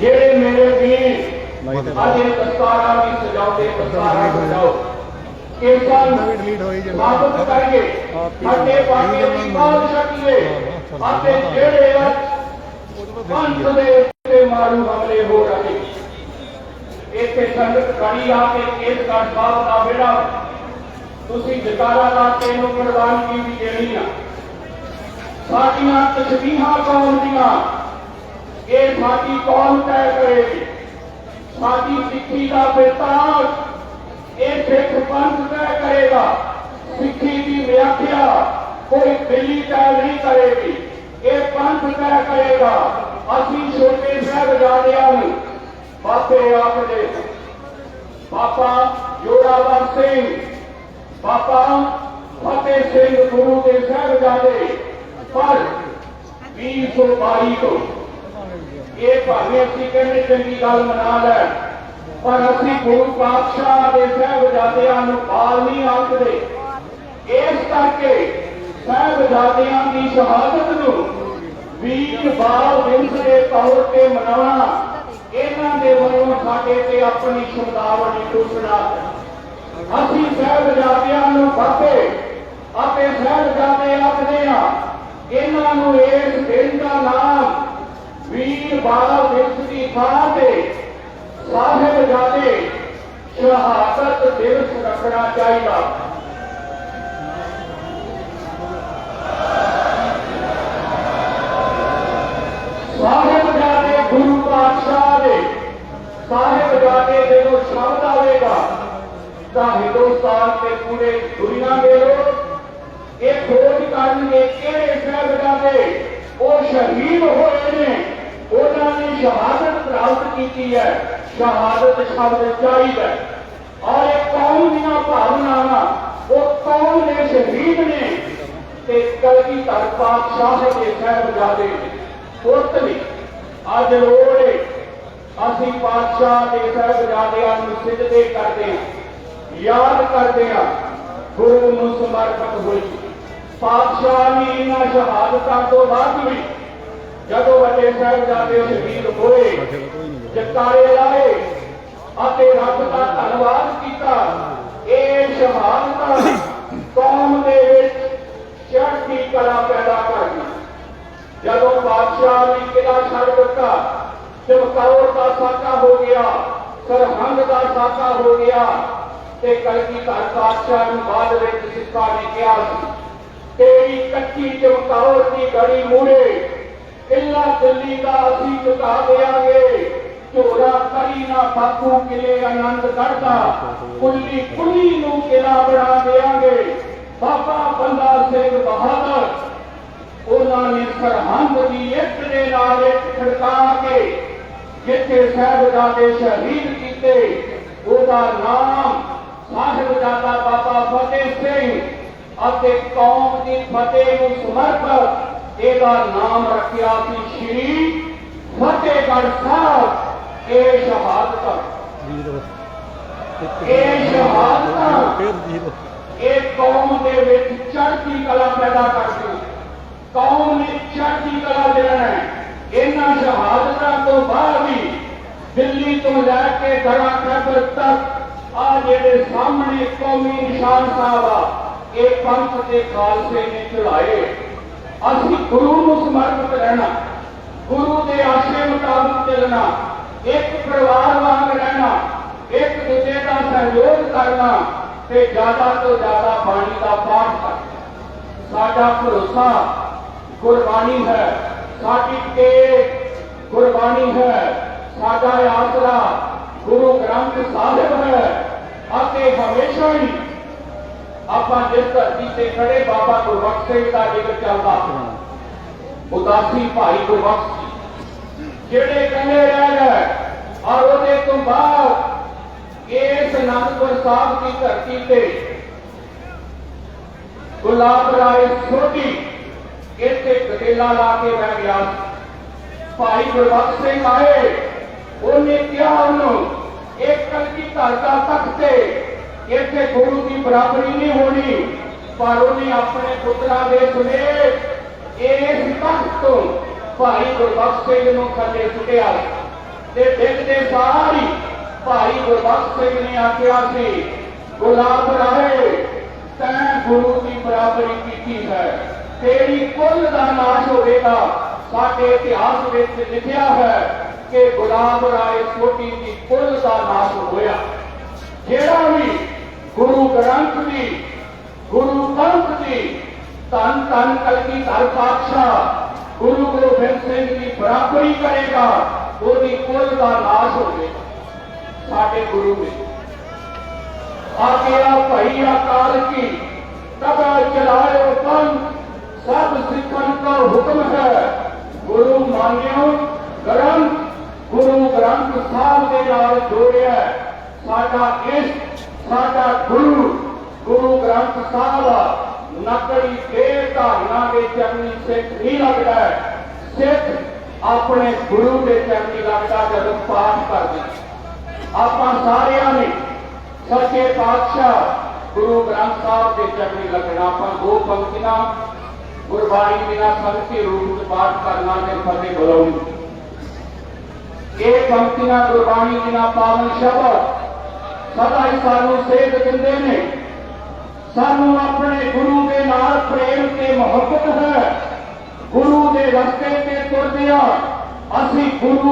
ਜਿਹੜੇ ਮੇਰੇ ਵੀਰ ਅੱਜ ਇਹ ਦਸਤਾਰਾਂ ਵੀ ਸਜਾਉਂਦੇ ਦਸਤਾਰਾਂ ਸਜਾਓ। ਹੋਈ ਜਿਹੜੀ। ਸਾਬਤ ਕਰਕੇ ਸਾਡੇ ਬਾਬੇ ਦੀ ਕਾਲ ਛਕੀਏ ਅਤੇ ਜਿਹੜੇ ਪੰਥ ਦੇ ਉੱਤੇ ਮਾਰੂ ਹਮਲੇ ਹੋ ਰਹੇ। ਇੱਥੇ ਸੰਗਤ ਖੜੀ ਆ ਕੇ ਕੇਸਗੜ੍ਹ ਸਾਹਿਬ ਦਾ ਵਿਹੜਾ ਤੁਸੀਂ ਜਕਾਰਾ ਕੇ ਇਹਨੂੰ ਪ੍ਰਵਾਨਗੀ ਵੀ ਦੇਣੀ ਆ। ਸਾਡੀਆਂ ਤਸਬੀਹਾਂ ਕੌਮ ਦੀਆਂ ਇਹ ਸਾਡੀ ਕੌਮ ਤੈਅ ਕਰੇਗੀ ਸਾਡੀ ਸਿੱਖੀ ਦਾ ਬਿਰਤਾਂਤ ਇਹ ਸਿੱਖ ਪੰਥ ਤੈਅ ਕਰੇਗਾ। ਸਿੱਖੀ ਦੀ ਵਿਆਖਿਆ ਕੋਈ ਦਿੱਲੀ ਤੈਅ ਨਹੀਂ ਕਰੇਗੀ। ਇਹ ਪੰਥ ਤੈਅ ਕਰੇਗਾ। ਅਸੀਂ ਛੋਟੇ ਸਾਹਿਬਜ਼ਾਦਿਆਂ ਨੂੰ ਬਾਪੇ ਆਪਦੇ ਬਾਬਾ ਜੋਰਾਵਰ ਸਿੰਘ, ਬਾਬਾ ਫਤਿਹ ਸਿੰਘ ਗੁਰੂ ਦੇ ਸਾਹਿਬਜ਼ਾਦੇ, ਪਰ 2022 ਤੋਂ ਇਹ ਭਾਵੇਂ ਅਸੀਂ ਕਹਿੰਦੇ ਚੰਗੀ ਗੱਲ ਮਨਾ ਲੈ, ਪਰ ਅਸੀਂ ਗੁਰੂ ਪਾਤਸ਼ਾਹ ਦੇ ਸਾਹਿਬਜ਼ਾਦਿਆਂ ਨੂੰ ਬਾਲ ਨਹੀਂ ਆਖਦੇ ਇਸ ਕਰਕੇ ਸਾਹਿਬਜ਼ਾਦਿਆਂ ਦੀ ਸ਼ਹਾਦਤ ਨੂੰ ਵੀਰ ਬਾਲ ਦਿਵਸ ਦੇ ਤੌਰ ਤੇ ਮਨਾਉਣਾ, ਇਹਨਾਂ ਦੇ ਵੱਲੋਂ ਸਾਡੇ ਤੇ ਆਪਣੀ ਸ਼ਬਦਾਵਲੀ ਟੁੱਟਣਾ ਅਸੀਂ ਸਾਹਿਬਜ਼ਾਦਿਆਂ ਨੂੰ ਬਾਪੇ ਅਤੇ ਸਾਹਿਬਜ਼ਾਦੇ ਆਖਦੇ ਆ ਇਹਨਾਂ ਨੂੰ ਇਸ ਦਿਨ ਦਾ ਨਾਮ ਵੀਰ ਬਾਲ ਦਿਵਸ ਦੀ ਥਾਂ ਤੇ ਸਾਹਿਬਜ਼ਾਦੇ ਸ਼ਹਾਦਤ ਦਿਵਸ ਰੱਖਣਾ ਚਾਹੀਦਾ ਸਾਹਿਬਜ਼ਾਦੇ ਗੁਰੂ ਪਾਤਸ਼ਾਹ ਦੇ ਸਾਹਿਬਜ਼ਾਦੇ ਜਦੋਂ ਸ਼ਬਦ ਆਵੇਗਾ ਤਾਂ ਹਿੰਦੁਸਤਾਨ ਤੇ ਪੂਰੇ ਦੁਨੀਆ ਦੇ ਲੋਕ ਇਹ ਖੋਜ ਕਰਨਗੇ ਕਿਹੜੇ ਸਾਹਿਬਜ਼ਾਦੇ ਉਹ ਸ਼ਹੀਦ ਹੋਏ ਨੇ ਉਹਨਾਂ ਨੇ ਸ਼ਹਾਦਤ ਪ੍ਰਾਪਤ ਕੀਤੀ ਹੈ। ਸ਼ਹਾਦਤ ਸ਼ਬਦ ਚਾਹੀਦਾ ਔਰ ਇਹ ਕੌਮ ਦੀਆਂ ਭਾਵਨਾਵਾਂ, ਉਹ ਕੌਮ ਦੇ ਸ਼ਹੀਦ ਨੇ ਤੇ ਕਲਗੀ ਧਰ ਪਾਤਸ਼ਾਹ ਦੇ ਸਾਹਿਬਜ਼ਾਦੇ ਪੁੱਤ ਨੇ, ਅੱਜ ਲੋੜ ਅਸੀਂ ਪਾਤਸ਼ਾਹ ਦੇ ਸਾਹਿਬਜ਼ਾਦਿਆਂ ਨੂੰ ਸਿੱਧੇ ਕਰਦੇ ਹਾਂ। ਯਾਦ ਕਰਦੇ ਹਾਂ, ਗੁਰੂ ਨੂੰ ਸਮਰਪਿਤ ਹੋਈ। ਪਾਤਸ਼ਾਹ ਨੇ ਇਹਨਾਂ ਸ਼ਹਾਦਤਾਂ ਤੋਂ ਬਾਅਦ ਵੀ ਜਦੋਂ ਵੱਡੇ ਸਾਹਿਬਜ਼ਾਦੇ ਸ਼ਹੀਦ ਹੋਏ ਜਕਾਰੇ ਲਾਏ ਅਤੇ ਰੱਬ ਦਾ ਧੰਨਵਾਦ ਕੀਤਾ। ਇਹ ਸ਼ਹਾਦਤਾਂ ਕੌਮ ਦੇ ਵਿੱਚ ਚੜ੍ਹਦੀ ਕਲਾ ਪੈਦਾ ਕਰ ਗਈ ਜਦੋਂ ਬਾਦਸ਼ਾਹ ਨੇ ਕਿਲਾ ਛੱਡ ਦਿੱਤਾ ਚਮਕੌਰ ਦਾ ਸਾਕਾ ਹੋ ਗਿਆ, ਸਰਹੰਦ ਦਾ ਸਾਕਾ ਹੋ ਗਿਆ, ਤੇ ਕਲਗੀ ਘਰ ਬਾਦਸ਼ਾਹ ਨੂੰ ਬਾਅਦ ਵਿੱਚ ਸਿੱਕਾ ਨੇ ਕਿਹਾ ਸੀ, ਤੇਰੀ ਕੱਚੀ ਚਮਕੌਰ ਦੀ ਗੜੀ ਮੂੜੇ ਕਿਲਾ ਦਿੱਲੀ ਦਾ ਅਸੀਂ ਚੁਕਾ ਦੇਾਂਗੇ ਝੋਰਾ ਕਰੀ ਨਾ ਬਾਪੂ ਕਿਲੇ ਆਨੰਦ ਕੱਢਦਾ ਕੁੱਲੀ ਕੁੱਲੀ ਨੂੰ ਕਿਲਾ ਬਣਾ ਦੇਾਂਗੇ ਬਾਬਾ ਬੰਦਾ ਸਿੰਘ ਬਹਾਦਰ ਉਹਨਾਂ ਨੇ ਸਰਹੰਦ ਦੀ ਇੱਕ ਦੇ ਨਾਲ ਇੱਕ ਖੜਕਾ ਕੇ ਜਿੱਥੇ ਸਾਹਿਬਜ਼ਾਦੇ ਸ਼ਹੀਦ ਕੀਤੇ ਉਹਦਾ ਨਾਮ ਸਾਹਿਬਜ਼ਾਦਾ ਬਾਬਾ ਫਤਿਹ ਸਿੰਘ ਅਤੇ ਕੌਮ ਦੀ ਫਤਿਹ ਨੂੰ ਸਮਰਪਿਤ ਇਹਦਾ ਨਾਮ ਰੱਖਿਆ ਸੀ ਸ਼੍ਰੀ ਫਤਿਹਗੜ੍ਹ ਸਾਹਿਬ ਇਹ ਸ਼ਹਾਦਤ ਇਹ ਸ਼ਹਾਦਤ ਫਿਰ ਜੀਰੋ ਇਹ ਕੌਮ ਦੇ ਵਿੱਚ ਚੜ੍ਹਦੀ ਕਲਾ ਪੈਦਾ ਕਰਦੀ ਕੌਮ ਨੇ ਚੜ੍ਹਦੀ ਕਲਾ ਦੇਣਾ ਹੈ ਇਹਨਾਂ ਸ਼ਹਾਦਤਾਂ ਤੋਂ ਬਾਅਦ ਵੀ ਦਿੱਲੀ ਤੋਂ ਲੈ ਕੇ ਦਰਾ ਖੈਬਰ ਤੱਕ ਆ ਜਿਹੜੇ ਸਾਹਮਣੇ ਕੌਮੀ ਨਿਸ਼ਾਨ ਸਾਹਿਬ ਆ ਇਹ ਪੰਥ ਦੇ ਖਾਲਸੇ ਨੇ ਚੜਾਏ ਅਸੀਂ ਗੁਰੂ ਨੂੰ ਸਮਰਪਿਤ ਰਹਿਣਾ, ਗੁਰੂ ਦੇ ਆਸ਼ੇ ਮੁਤਾਬਕ ਚੱਲਣਾ, ਇੱਕ ਪਰਿਵਾਰ ਵਾਂਗ ਰਹਿਣਾ, ਇੱਕ ਦੂਜੇ ਦਾ ਸਹਿਯੋਗ ਕਰਨਾ ਤੇ ਜ਼ਿਆਦਾ ਤੋਂ ਜ਼ਿਆਦਾ ਬਾਣੀ ਦਾ ਪਾਠ ਕਰਨਾ। ਸਾਡਾ ਭਰੋਸਾ ਗੁਰਬਾਣੀ ਹੈ, ਸਾਡੀ ਤੇ ਗੁਰਬਾਣੀ ਹੈ, ਸਾਡਾ ਆਸਰਾ ਗੁਰੂ ਗ੍ਰੰਥ ਸਾਹਿਬ ਹੈ ਅਤੇ ਹਮੇਸ਼ਾ ਹੀ ਆਪਾਂ ਜਿਸ ਧਰਤੀ ਤੇ ਖੜੇ ਬਾਬਾ ਗੁਰਬਖਸ਼ ਸਿੰਘ ਦਾ ਜ਼ਿਕਰ ਚੱਲਦਾ ਉਦਾਸੀ ਭਾਈ ਗੁਰਬਖਸ਼ ਜਿਹੜੇ ਕਹਿੰਦੇ ਰਹਿ ਗਏ ਔਰ ਉਹਦੇ ਤੋਂ ਬਾਅਦ ਇਸ ਅਨੰਦਪੁਰ ਸਾਹਿਬ ਦੀ ਧਰਤੀ ਤੇ ਗੁਲਾਬ ਰਾਏ ਸੋਢੀ ਇੱਥੇ ਗਦੇਲਾ ਲਾ ਕੇ ਬਹਿ ਗਿਆ ਭਾਈ ਗੁਰਬਖਸ਼ ਸਿੰਘ ਆਏ, ਉਹਨੇ ਕਿਹਾ ਉਹਨੂੰ ਇੱਕ ਕਲਗੀ ਧਰ ਦਾ ਤਖਤ ਤੇ ਇੱਥੇ ਗੁਰੂ ਦੀ ਬਰਾਬਰੀ ਨਹੀਂ ਹੋਣੀ, ਪਰ ਉਹਨੇ ਆਪਣੇ ਪੁੱਤਰਾਂ ਦੇ ਸਮੇਤ ਇਸ ਤਖਤ ਤੋਂ ਭਾਈ ਗੁਰਬਖਸ਼ ਸਿੰਘ ਨੂੰ ਥੱਲੇ ਸੁੱਟਿਆ। ਤੇ ਡਿੱਗਦੇ ਸਾਰੀ ਭਾਈ ਗੁਰਬਖਸ਼ ਸਿੰਘ ਨੇ ਆਖਿਆ ਸੀ, ਗੁਲਾਬ ਰਾਏ, ਤੈਂ ਗੁਰੂ ਦੀ ਬਰਾਬਰੀ ਕੀਤੀ ਹੈ। ਤੇਰੀ ਕੁੱਲ ਦਾ ਨਾਸ਼ ਹੋਵੇਗਾ। ਸਾਡੇ ਇਤਿਹਾਸ ਵਿੱਚ ਲਿਖਿਆ ਹੈ ਕਿ ਗੁਲਾਬ ਰਾਏ ਛੋਟੀ ਦੀ ਕੁੱਲ ਦਾ ਨਾਸ਼ ਹੋਇਆ। ਜਿਹੜਾ ਵੀ ਗੁਰੂ ਗ੍ਰੰਥ ਦੀ, ਗੁਰੂ ਪੰਥ ਦੀ, ਧੰਨ ਧੰਨ ਕਲਗੀ ਧਰ ਪਾਤਸ਼ਾਹ, ਗੁਰੂ ਗੋਬਿੰਦ ਸਿੰਘ ਦੀ ਬਰਾਬਰੀ ਕਰੇਗਾ, ਉਹਦੀ ਕੁੱਲ ਦਾ ਨਾਸ਼ ਹੋਵੇਗਾ। ਸਾਡੇ ਗੁਰੂ ਨੇ। ਆਗਿਆ ਭਈ ਅਕਾਲ ਕੀ ਤਬਾ ਚਲਾਇਓ ਪੰਥ, ਸਭ ਸਿੱਖਨ ਦਾ ਹੁਕਮ ਹੈ। ਗੁਰੂ ਮਾਨਿਓ ਗ੍ਰੰਥ, ਗੁਰੂ ਗ੍ਰੰਥ ਸਾਹਿਬ ਦੇ ਨਾਲ ਜੋੜਿਆ। ਸਾਡਾ ਇਸ਼ਟ ਸਾਡਾ ਗੁਰੂ ਗੁਰੂ ਗ੍ਰੰਥ ਸਾਹਿਬ ਨਕਲੀ ਦੇ ਧਾਰਨਾ ਦੇ ਚਰਨੀ ਸਿੱਖ ਨਹੀਂ ਲੱਗਦਾ ਹੈ। ਸਿੱਖ ਆਪਣੇ ਗੁਰੂ ਦੇ ਚਰਨੀ ਲੱਗਦਾ ਜਦੋਂ ਪਾਠ ਕਰਦੇ ਆਪਾਂ ਸਾਰਿਆਂ ਨੇ ਸੱਚੇ ਪਾਤਸ਼ਾਹ ਗੁਰੂ ਗ੍ਰੰਥ ਸਾਹਿਬ ਦੇ ਚਰਨੀ ਲੱਗਣਾ ਆਪਾਂ ਦੋ ਪੰਕਤੀਆਂ ਗੁਰਬਾਣੀ ਬਿਨਾ ਸੰਗਤੀ ਰੂਪ ਵਿੱਚ ਪਾਠ ਕਰਨਾ ਤੇ ਫਤਿਹ ਬੁਲਾਉਣੀ ਇਹ ਪੰਕਤੀਆਂ ਗੁਰਬਾਣੀ ਬਿਨਾ ਪਾਵਨ ਸ਼ਬਦ ਸਦਾ ਹੀ ਸਾਨੂੰ ਸੇਧ ਦਿੰਦੇ ਨੇ। ਸਾਨੂੰ ਆਪਣੇ ਗੁਰੂ ਦੇ ਨਾਲ ਪ੍ਰੇਮ ਤੇ ਮੁਹੱਬਤ ਹੈ। ਗੁਰੂ ਦੇ ਰਸਤੇ ਤੇ ਤੁਰਦਿਆਂ ਅਸੀਂ ਗੁਰੂ